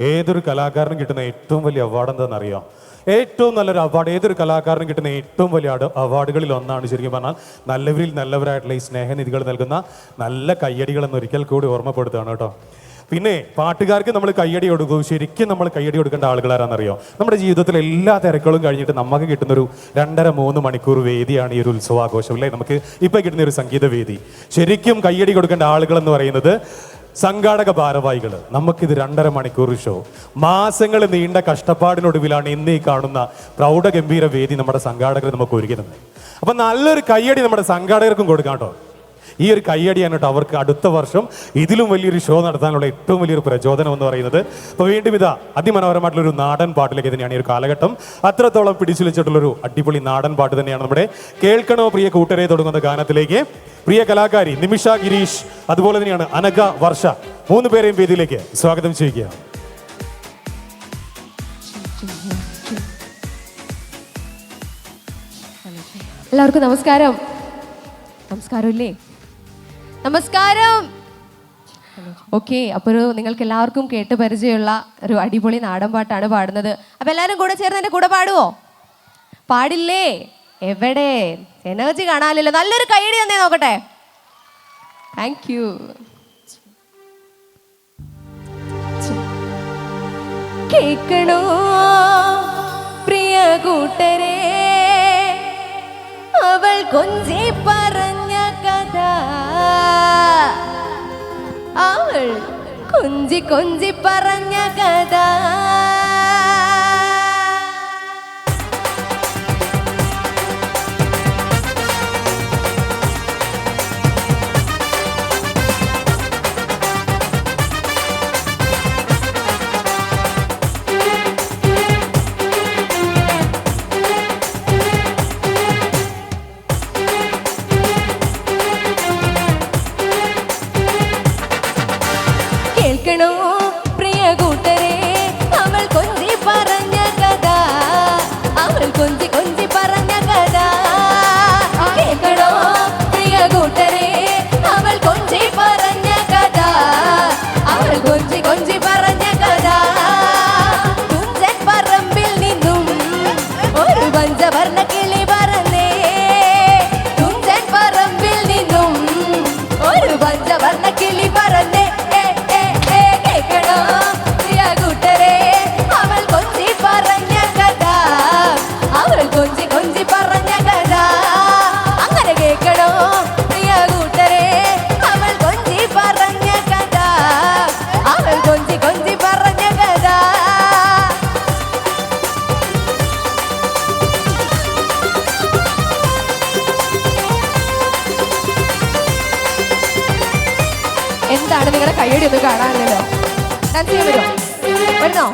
ഏതൊരു കലാകാരനും കിട്ടുന്ന ഏറ്റവും വലിയ അവാർഡ് എന്താണെന്നറിയോ ഏറ്റവും നല്ലൊരു അവാർഡ് ഏതൊരു കലാകാരനും കിട്ടുന്ന ഏറ്റവും വലിയ അവാർഡുകളിൽ ഒന്നാണ് ശരിക്കും പറഞ്ഞാൽ നല്ലവരിൽ നല്ലവരായിട്ടുള്ള ഈ സ്നേഹനിധികൾ നൽകുന്ന നല്ല കയ്യടികൾ എന്ന് ഒരിക്കൽ കൂടി ഓർമ്മപ്പെടുത്തുകയാണ് കേട്ടോ. പിന്നെ പാട്ടുകാർക്ക് നമ്മൾ കയ്യടി കൊടുക്കും. ശരിക്കും നമ്മൾ കയ്യടി കൊടുക്കേണ്ട ആളുകളാരാണെന്നറിയോ നമ്മുടെ ജീവിതത്തിലെ എല്ലാ തിരക്കുകളും കഴിഞ്ഞിട്ട് നമുക്ക് കിട്ടുന്ന ഒരു രണ്ടര മൂന്ന് മണിക്കൂർ വേദിയാണ് ഈ ഒരു ഉത്സവാഘോഷം അല്ലേ? നമുക്ക് ഇപ്പോൾ കിട്ടുന്ന ഒരു സംഗീത വേദി. ശരിക്കും കയ്യടി കൊടുക്കേണ്ട ആളുകളെന്ന് പറയുന്നത് സംഘാടക ഭാരവാഹികൾ നമുക്കിത് രണ്ടര മണിക്കൂർ ഷോ മാസങ്ങൾ നീണ്ട കഷ്ടപ്പാടിനൊടുവിലാണ് ഇന്ന് ഈ കാണുന്ന പ്രൗഢഗംഭീര വേദി നമ്മുടെ സംഘാടകർ നമുക്ക് ഒരുക്കുന്നത് അപ്പൊ നല്ലൊരു കയ്യടി നമ്മുടെ സംഘാടകർക്കും കൊടുക്കാം കേട്ടോ. ഈ ഒരു കയ്യടിയാണ് അവർക്ക് അടുത്ത വർഷം ഇതിലും വലിയൊരു ഷോ നടത്താനുള്ള ഏറ്റവും വലിയൊരു പ്രചോദനം എന്ന് പറയുന്നത്. അപ്പോൾ വീണ്ടും ഇതാ അതിമനോഹരമായിട്ടുള്ള ഒരു നാടൻ പാട്ടിലേക്ക് തന്നെയാണ് ഈ ഒരു കാലഘട്ടം. അത്രത്തോളം പിടിച്ചു വെച്ചിട്ടുള്ളൊരു അടിപൊളി നാടൻ പാട്ട് തന്നെയാണ് നമ്മുടെ കേൾക്കണോ പ്രിയ കൂട്ടരെ തുടങ്ങുന്ന ഗാനത്തിലേക്ക്. പ്രിയ കലാകാരി നിമിഷ ഗിരീഷ് അതുപോലെ തന്നെയാണ് അനക വർഷ. മൂന്ന് പേരെയും വേദിയിലേക്ക് സ്വാഗതം ചെയ്യുക എല്ലാവർക്കും നമസ്കാരം. നമസ്കാരം ഇല്ലേ നമസ്കാരം. ഓക്കെ അപ്പോൾ ഒരു നിങ്ങൾക്ക് എല്ലാവർക്കും കേട്ട് പരിചയമുള്ള ഒരു അടിപൊളി നാടൻ പാട്ടാണ് പാടുന്നത്. അപ്പൊ എല്ലാവരും കൂടെ ചേർന്ന് എന്റെ കൂടെ പാടുവോ? പാടില്ലേ? എവിടെ? എനർജി കാണാനില്ലല്ലോ നല്ലൊരു കൈയടി തന്നെ നോക്കട്ടെ. താങ്ക് യു കേൾക്കണോ പ്രിയ കൂട്ടരെ? അവൾ കൊഞ്ചി അവൾ കൊഞ്ചി കൊഞ്ചി പറഞ്ഞ കഥ. പറഞ്ഞ കഥ കേൾക്കണോ പ്രിയ അവൾ കൊഞ്ചി പറഞ്ഞ കഥ. അവൾ കൊഞ്ചി കൊഞ്ചി പറഞ്ഞ കഥ. തുഞ്ചൻ പറമ്പിൽ നിന്നും ഒരു പഞ്ചവർണ കിളി കയ്യടി ഒന്നും കാണാറില്ലല്ലോ ഡാൻസ് ചെയ്യാൻ പറ്റുമോ വരുന്നോ?